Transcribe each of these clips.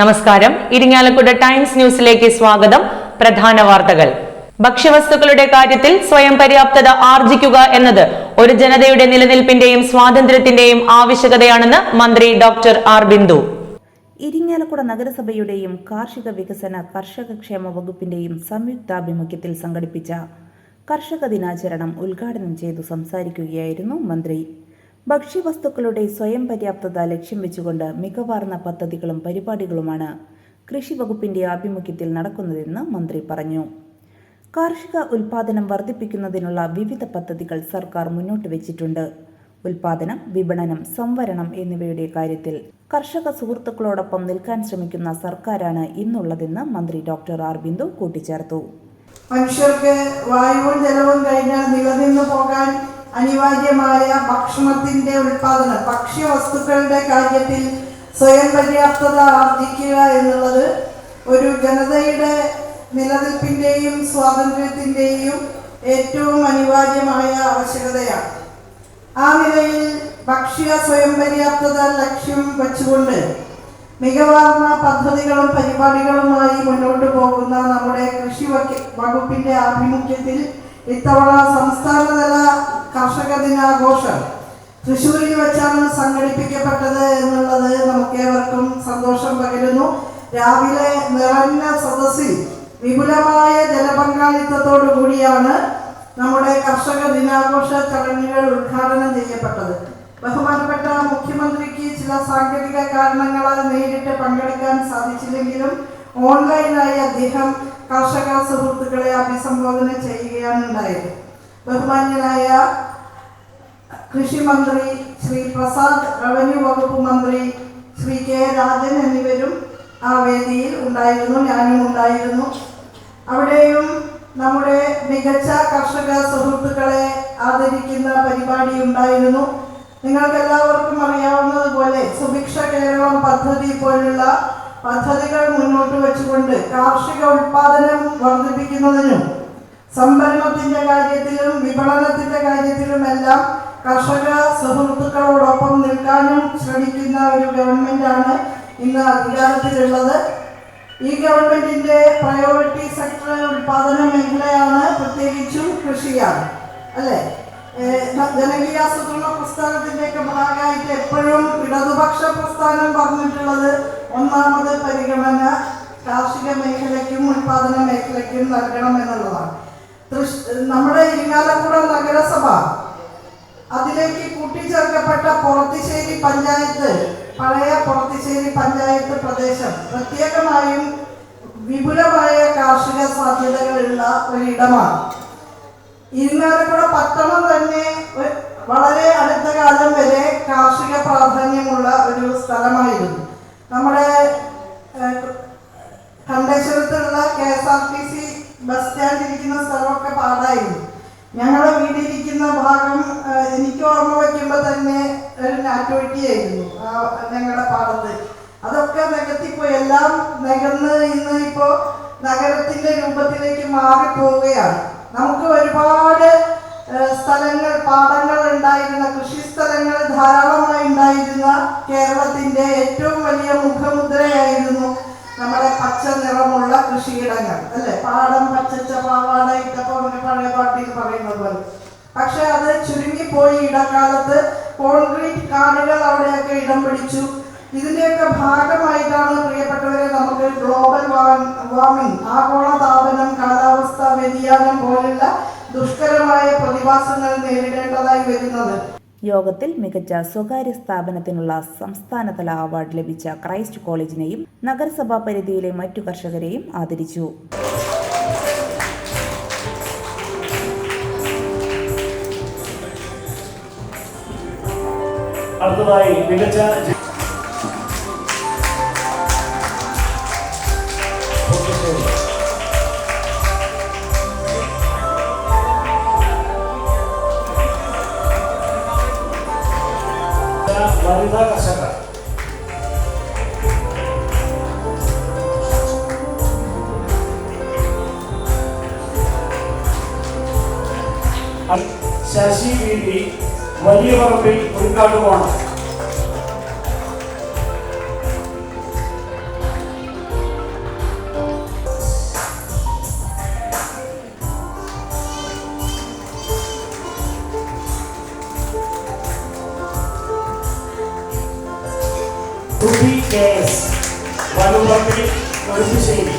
നമസ്കാരം. ഇരിങ്ങാലക്കുട ടൈംസ് ന്യൂസിലേക്ക് സ്വാഗതം. പ്രധാന വാർത്തകൾ. ഭക്ഷ്യവസ്തുക്കളുടെ കാര്യത്തിൽ സ്വയം പര്യാപ്തത ആർജിക്കുക എന്നത് ഒരു ജനതയുടെ നിലനിൽപ്പിന്റെയും സ്വാതന്ത്ര്യത്തിന്റെയും ആവശ്യകതയാണെന്ന് മന്ത്രി ഡോക്ടർ ആർ ബിന്ദു. ഇരിങ്ങാലക്കുട നഗരസഭയുടെയും കാർഷിക വികസന കർഷക ക്ഷേമ വകുപ്പിന്റെയും സംയുക്താഭിമുഖ്യത്തിൽ സംഘടിപ്പിച്ച കർഷക ദിനാചരണം ഉദ്ഘാടനം ചെയ്തു സംസാരിക്കുകയായിരുന്നു മന്ത്രി. ഭക്ഷ്യവസ്തുക്കളുടെ സ്വയം പര്യാപ്തത ലക്ഷ്യം വെച്ചുകൊണ്ട് മികവാർന്ന പദ്ധതികളും പരിപാടികളുമാണ് കൃഷി വകുപ്പിന്റെ ആഭിമുഖ്യത്തിൽ നടക്കുന്നതെന്ന് മന്ത്രി പറഞ്ഞു. കാർഷിക ഉൽപാദനം വർദ്ധിപ്പിക്കുന്നതിനുള്ള വിവിധ പദ്ധതികൾ സർക്കാർ മുന്നോട്ട് വെച്ചിട്ടുണ്ട്. ഉൽപാദനം വിപണനം സംവരണം എന്നിവയുടെ കാര്യത്തിൽ കർഷക സുഹൃത്തുക്കളോടൊപ്പം നിൽക്കാൻ ശ്രമിക്കുന്ന സർക്കാരാണ് ഇന്നുള്ളതെന്ന് മന്ത്രി ഡോക്ടർ ആർ. ബിന്ദു കൂട്ടിച്ചേർത്തു. മനുഷ്യർക്ക് വായുവും ജലവും കഴിഞ്ഞാൽ നിലനിന്നു പോകാൻ അനിവാര്യമായ ഭക്ഷണത്തിന്റെ ഉൽപാദനം ഭക്ഷ്യവസ്തുക്കളുടെ കാര്യത്തിൽ സ്വയം പര്യാപ്തത ആർജിക്കുക എന്നുള്ളത് ഒരു ജനതയുടെ നിലനിൽപ്പിന്റെയും സ്വാതന്ത്ര്യത്തിന്റെയും ഏറ്റവും അനിവാര്യമായ ആവശ്യകതയാണ്. ആ നിലയിൽ ഭക്ഷ്യ സ്വയം പര്യാപ്തത ലക്ഷ്യം വച്ചുകൊണ്ട് മികവാർന്ന പദ്ധതികളും പരിപാടികളുമായി മുന്നോട്ട് പോകുന്ന നമ്മുടെ കൃഷി വക- വകുപ്പിന്റെ ആഭിമുഖ്യത്തിൽ ഇത്തവണ സംസ്ഥാനതല കർഷക ദിനാഘോഷം. തൃശ്ശൂരിൽ വെച്ചാണ് സംഘടിപ്പിക്കപ്പെട്ടത് എന്നുള്ളത് നമുക്കേവർക്കും സന്തോഷം പകരുന്നു. രാവിലെ നിറഞ്ഞ സദസ്സിൽ വിപുലമായ ജനപങ്കാളിത്തത്തോടു കൂടിയാണ് നമ്മുടെ കർഷക ദിനാഘോഷ ചടങ്ങുകൾ ഉദ്ഘാടനം ചെയ്യപ്പെട്ടത്. ബഹുമാനപ്പെട്ട മുഖ്യമന്ത്രിക്ക് ചില സാങ്കേതിക കാരണങ്ങളാൽ നേരിട്ട് പങ്കെടുക്കാൻ സാധിച്ചില്ലെങ്കിലും ഓൺലൈനായി അദ്ദേഹം കർഷക സുഹൃത്തുക്കളെ അഭിസംബോധന ചെയ്യുകയാണ് ഉണ്ടായത്. ബഹുമാന്യനായ കൃഷി മന്ത്രി ശ്രീ പ്രസാദ് റവന്യൂ വകുപ്പ് മന്ത്രി ശ്രീ കെ രാജൻ എന്നിവരും ആ വേദിയിൽ ഉണ്ടായിരുന്നു ഞാനും ഉണ്ടായിരുന്നു. അവിടെയും നമ്മുടെ മികച്ച കർഷക സുഹൃത്തുക്കളെ ആദരിക്കുന്ന പരിപാടി ഉണ്ടായിരുന്നു. നിങ്ങൾക്ക് എല്ലാവർക്കും അറിയാവുന്നതുപോലെ സുഭിക്ഷ കേരളം പദ്ധതി പോലുള്ള പദ്ധതികൾ മുന്നോട്ട് വെച്ചുകൊണ്ട് കാർഷിക ഉൽപാദനം വർദ്ധിപ്പിക്കുന്നതിനും സംഭരണത്തിന്റെ കാര്യത്തിലും വിപണനത്തിന്റെ കാര്യത്തിലും എല്ലാം കർഷക സുഹൃത്തുക്കളോടൊപ്പം നിൽക്കാനും ശ്രമിക്കുന്ന ഒരു ഗവൺമെന്റാണ് ഇന്ന് അധികാരത്തിലുള്ളത്. ഈ ഗവൺമെന്റിന്റെ പ്രയോറിറ്റി സെക്ടർ ഉൽപാദന മേഖലയാണ് പ്രത്യേകിച്ചും കൃഷിയാണ് അല്ലേ? ജനകീയ ജനകീയാസൂത്രണ പ്രസ്ഥാനത്തിന്റെയൊക്കെ ഭാഗമായിട്ട് എപ്പോഴും ഇടതുപക്ഷ പ്രസ്ഥാനം പറഞ്ഞിട്ടുള്ളത് ഒന്നാമത് പരിഗണന കാർഷിക മേഖലയ്ക്കും ഉൽപാദന മേഖലയ്ക്കും നൽകണം എന്നുള്ളതാണ്. നമ്മുടെ ഇരിങ്ങാലക്കുട നഗരസഭ. അതിലേക്ക് കൂട്ടിച്ചേർക്കപ്പെട്ട പുറത്തിശ്ശേരി പഞ്ചായത്ത് പഴയ പുറത്തിശ്ശേരി പഞ്ചായത്ത് പ്രദേശം പ്രത്യേകമായും വിപുലമായ കാർഷിക സാധ്യതകളുള്ള ഒരിടമാണ്. ഇരിങ്ങാലക്കുട പട്ടണം തന്നെ വളരെ അടുത്ത കാലം വരെ കാർഷിക പ്രാധാന്യമുള്ള ഒരു സ്ഥലമായിരുന്നു. നമ്മുടെ കണ്ടേശ്വരത്തിലുള്ള K S R T C bus stand ഇരിക്കുന്ന സ്ഥലമൊക്കെ പാടായിരുന്നു. ഞങ്ങളുടെ വീടിരിക്കുന്ന ഭാഗം എനിക്ക് ഓർമ്മ വയ്ക്കുമ്പോൾ തന്നെ ഒരു നാറ്റുവെട്ടിയായിരുന്നു ആ ഞങ്ങളുടെ പാടത്ത്. അതൊക്കെ നികത്തിപ്പോയി എല്ലാം നികന്ന് ഇന്ന് ഇപ്പോൾ നഗരത്തിന്റെ രൂപത്തിലേക്ക് മാറിപ്പോവുകയാണ്. നമുക്ക് ഒരുപാട് സ്ഥലങ്ങൾ പാടങ്ങൾ ഉണ്ടായിരുന്ന കൃഷി സ്ഥലങ്ങൾ ധാരാളമായി ഉണ്ടായിരുന്ന കേരളത്തിന്റെ ഏറ്റവും വലിയ മുഖമുദ്രയായിരുന്നു നമ്മുടെ പച്ച നിറമുള്ള കൃഷിയിടങ്ങൾ അല്ലെ? പാടം പച്ചച്ച പാവാട ഇട്ടപ്പോ അങ്ങനെ പഴയ പാട്ടിൽ പറയുന്നത് പോലെ. പക്ഷെ അത് ചുരുങ്ങിപ്പോയി ഇടക്കാലത്ത് കോൺക്രീറ്റ് കാടുകൾ അവിടെയൊക്കെ ഇടം പിടിച്ചു. ഇതിന്റെയൊക്കെ ഭാഗമായിട്ടാണ് പ്രിയപ്പെട്ടവരെ നമുക്ക് ഗ്ലോബൽ വാർമിംഗ് ആഗോള താപനം കാലാവസ്ഥാ വ്യതിയാനം പോലുള്ള ദുഷ്കരമായ പ്രതിഭാസങ്ങൾ നേരിടേണ്ടതായി വരുന്നത്. യോഗത്തിൽ മികച്ച സ്വകാര്യ സ്ഥാപനത്തിനുള്ള സംസ്ഥാനതല അവാർഡ് ലഭിച്ച ക്രൈസ്റ്റ് കോളേജിനെയും നഗരസഭാ പരിധിയിലെ മറ്റു കർഷകരെയും ആദരിച്ചു. അടുത്തതായി മികച്ച വനിതാ കർഷകർ ശശി വി വലിയ പറമ്പിൽ ഉൾക്കാട്ട് പുതുപ്പറമ്പിൽ നെടുമ്പശ്ശേരി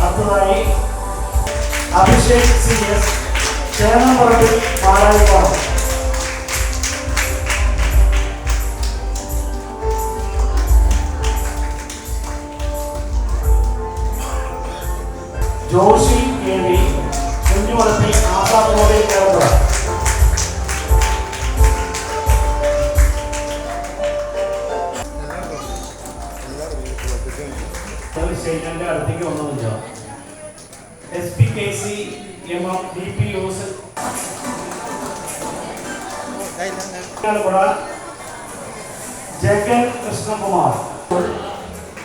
അടുത്തതായി Abhishek C S Chennamparambil Palayippadam Joshy K V Kunjumadathi Azad model Kerala സ്റ്റേഷന്റെ അടുത്തേക്ക് വന്നു S P K C M M D P Alappuzha Jagan Krishnakumar.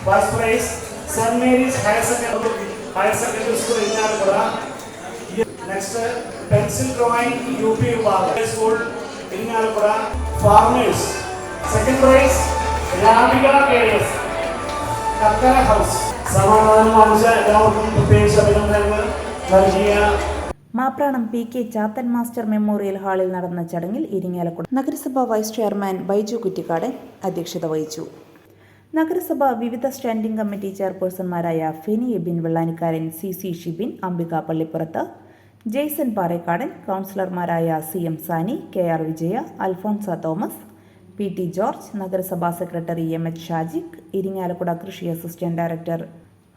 First prize saint Mary's higher secondary higher secondary school Irinjalakuda next pencil drawing U P വിഭാഗം. School Irinjalakuda farmers second prize Radhika K S Kakkara house സമാധാനം വാങ്ങിച്ച എല്ലാവർക്കും പ്രത്യേകിച്ച് അഭിനന്ദനങ്ങൾ നൽകിയ Mapranam P K Chathan master memorial ഹാളിൽ നടന്ന ചടങ്ങിൽ ഇരിങ്ങാലക്കുട. നഗരസഭാ വൈസ് ചെയർമാൻ ബൈജു കുറ്റിക്കാടൻ അധ്യക്ഷത വഹിച്ചു. നഗരസഭ വിവിധ സ്റ്റാൻഡിംഗ് കമ്മിറ്റി ചെയർപേഴ്സൺമാരായ Feni Ebin Vellanikkaran C C Shibin Ambika പള്ളിപ്പുറത്ത് Jason Parekkadan കൗൺസിലർമാരായ C M Sani K R Vijaya Alphonsa Thomas P T George നഗരസഭാ secretary M H Shajiq Iringalakuda കൃഷി അസിസ്റ്റന്റ് ഡയറക്ടർ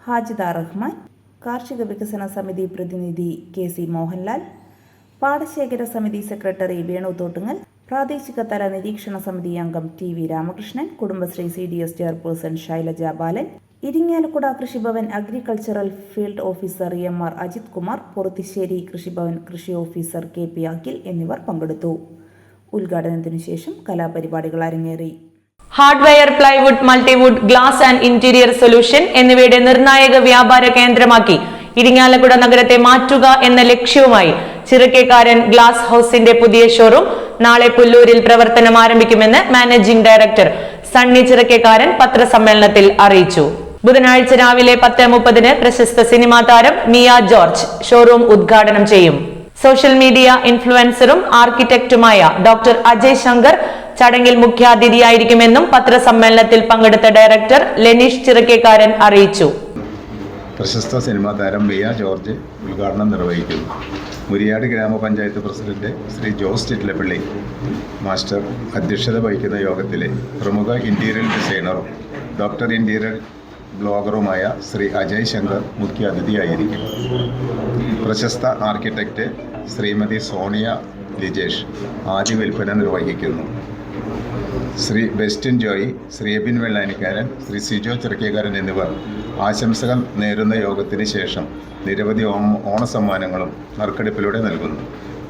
ഹാജിദ റഹ്മാൻ കാർഷിക വികസന സമിതി പ്രതിനിധി കെ സി മോഹൻലാൽ പാടശേഖര സമിതി സെക്രട്ടറി വേണു തോട്ടുങ്ങൽ പ്രാദേശിക തല നിരീക്ഷണ സമിതി അംഗം T V Ramakrishnan Kudumbashree C D S chairperson Shailaja Balan Iringalakuda Krishibhavan agricultural field officer M R Ajith Kumar Porathissery Krishibhavan കൃഷി ഓഫീസർ കെ പി അഖിൽ എന്നിവർ പങ്കെടുത്തു. ഉദ്ഘാടനത്തിനു ശേഷം കലാപരിപാടികൾ അരങ്ങേറി. Hardware plywood multiwood glass and interior solution എന്നിവയുടെ നിർണായക വ്യാപാര കേന്ദ്രമാക്കി ഇരിങ്ങാലക്കുട നഗരത്തെ മാറ്റുക എന്ന ലക്ഷ്യവുമായി ചിറക്കേക്കാരൻ ഗ്ലാസ് ഹൗസിന്റെ പുതിയ ഷോറൂം നാളെ പുല്ലൂരിൽ പ്രവർത്തനം ആരംഭിക്കുമെന്ന് മാനേജിംഗ് ഡയറക്ടർ സണ്ണി ചിറക്കേക്കാരൻ പത്രസമ്മേളനത്തിൽ അറിയിച്ചു. ബുധനാഴ്ച രാവിലെ പത്ത് മുപ്പതിന് പ്രശസ്ത സിനിമാ താരം മിയ ജോർജ് ഷോറൂം ഉദ്ഘാടനം ചെയ്യും. സോഷ്യൽ മീഡിയ ഇൻഫ്ലുവൻസറും ആർക്കിടെക്റ്റുമായ ഡോക്ടർ അജയ് ശങ്കർ ചടങ്ങിൽ മുഖ്യാതിഥിയായിരിക്കുമെന്നും പത്രസമ്മേളനത്തിൽ പങ്കെടുത്ത ഡയറക്ടർ ലെനീഷ് ചിറക്കേക്കാരൻ അറിയിച്ചു. പ്രശസ്ത സിനിമാ താരം മിയ ജോർജ് ഉദ്ഘാടനം നിർവഹിക്കുന്നു. മുരിയാട് ഗ്രാമപഞ്ചായത്ത് പ്രസിഡന്റ് ശ്രീ ജോസ് ചിറ്റിലപ്പള്ളി മാസ്റ്റർ അധ്യക്ഷത വഹിക്കുന്ന യോഗത്തിലെ പ്രമുഖ ഇന്റീരിയർ ഡിസൈനറും ഡോക്ടർ ഇന്റീരിയർ ബ്ലോഗറുമായ ശ്രീ അജയ് ശങ്കർ മുഖ്യ അതിഥിയായിരിക്കും പ്രശസ്ത ആർക്കിടെക്റ്റ് ശ്രീമതി സോണിയ ലിജേഷ് ആദ്യ വിൽപ്പന നിർവഹിക്കുന്നു. ശ്രീ ബെസ്റ്റിൻ ജോയി ശ്രീ എബിൻ വെള്ളാനിക്കാരൻ ശ്രീ സിജോ ചെറുക്കേക്കാരൻ എന്നിവർ ആശംസകൾ നേരുന്ന യോഗത്തിന് ശേഷം നിരവധി ഓണസമ്മാനങ്ങളും നറുക്കെടുപ്പിലൂടെ നൽകുന്നു.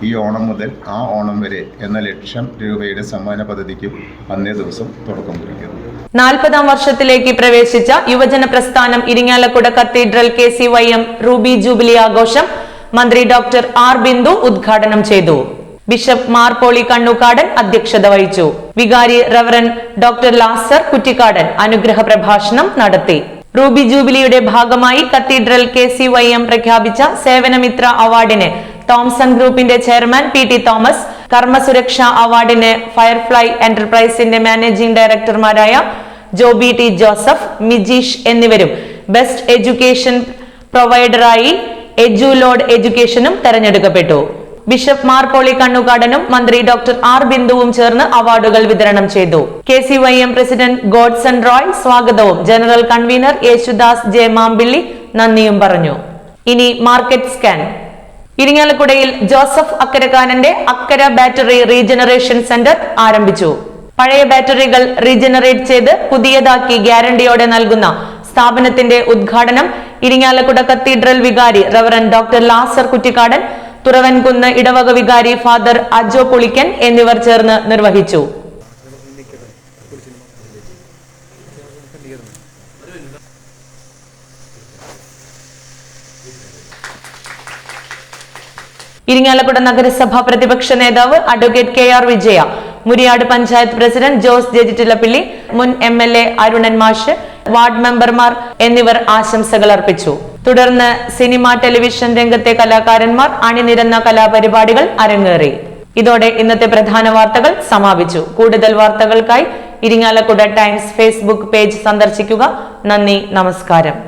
ഈ ഓണം മുതൽ ആ ഓണം വരെ എന്ന ലക്ഷം രൂപയുടെ സമ്മാന പദ്ധതിക്കും അന്നേ ദിവസം തുടക്കം കുറിക്കുന്നു. നാൽപ്പതാം വർഷത്തിലേക്ക് പ്രവേശിച്ച യുവജന പ്രസ്ഥാനം Iringalakuda cathedral K C Y M ruby jubilee ആഘോഷം മന്ത്രി ഡോക്ടർ ആർ ബിന്ദു ഉദ്ഘാടനം ചെയ്തു. ബിഷപ്പ് മാർ പോളി കണ്ണൂക്കാടൻ അധ്യക്ഷത വഹിച്ചു. വികാരി റവറൻ ഡോക്ടർ ലാസർ കുറ്റിക്കാടൻ അനുഗ്രഹ പ്രഭാഷണം നടത്തി. റൂബി ജൂബിലിയുടെ ഭാഗമായി cathedral K C Y M പ്രഖ്യാപിച്ച സേവനമിത്ര അവാർഡിന് തോംസൺ ഗ്രൂപ്പിന്റെ chairman P T Thomas Karmasuraksha അവാർഡിന് ഫയർഫ്ലൈ എന്റർപ്രൈസിന്റെ മാനേജിംഗ് ഡയറക്ടർമാരായ ജോബി ടി ജോസഫ് മിജീഷ് എന്നിവരും ബെസ്റ്റ് എഡ്യൂക്കേഷൻ പ്രൊവൈഡറായി എജുലോഡ് എഡ്യൂക്കേഷനും തെരഞ്ഞെടുക്കപ്പെട്ടു. ബിഷപ്പ് മാർ പോളി കണ്ണുകാടനും മന്ത്രി ഡോക്ടർ ആർ ബിന്ദുവും ചേർന്ന് അവാർഡുകൾ വിതരണം ചെയ്തു. K C Y M president Godson Roy സ്വാഗതവും general convener Yesudas J Mampilly നന്ദിയും പറഞ്ഞു. ഇനി മാർക്കറ്റ് സ്കാൻ. ഇരിങ്ങാലക്കുടയിൽ ജോസഫ് അക്കരക്കാനന്റെ അക്കര ബാറ്ററി റീജനറേഷൻ സെന്റർ ആരംഭിച്ചു. പഴയ ബാറ്ററികൾ റീജനറേറ്റ് ചെയ്ത് പുതിയതാക്കി ഗ്യാരണ്ടിയോടെ നൽകുന്ന സ്ഥാപനത്തിന്റെ ഉദ്ഘാടനം ഇരിങ്ങാലക്കുട കത്തീഡ്രൽ വികാരി റവറൻ ഡോക്ടർ ലാസർ കുറ്റിക്കാടൻ തുറവൻകുന്ന് ഇടവക വികാരി ഫാദർ അജോ പുളിക്കൻ എന്നിവർ ചേർന്ന് നിർവഹിച്ചു. ഇരിങ്ങാലക്കുട നഗരസഭ പ്രതിപക്ഷ നേതാവ് advocate K R Vijaya Muriyad panchayat president Jose Jejittilappilly മുൻ എം എൽ എ അരുണൻ മാഷ് വാർഡ് മെമ്പർമാർ എന്നിവർ ആശംസകൾ അർപ്പിച്ചു. തുടർന്ന് സിനിമ ടെലിവിഷൻ രംഗത്തെ കലാകാരന്മാർ അണിനിരന്ന കലാപരിപാടികൾ അരങ്ങേറി. ഇതോടെ ഇന്നത്തെ പ്രധാന വാർത്തകൾ സമാപിച്ചു. കൂടുതൽ വാർത്തകൾക്കായി ഇരിങ്ങാലക്കുട ടൈംസ് ഫേസ്ബുക്ക് പേജ് സന്ദർശിക്കുക. നന്ദി നമസ്കാരം.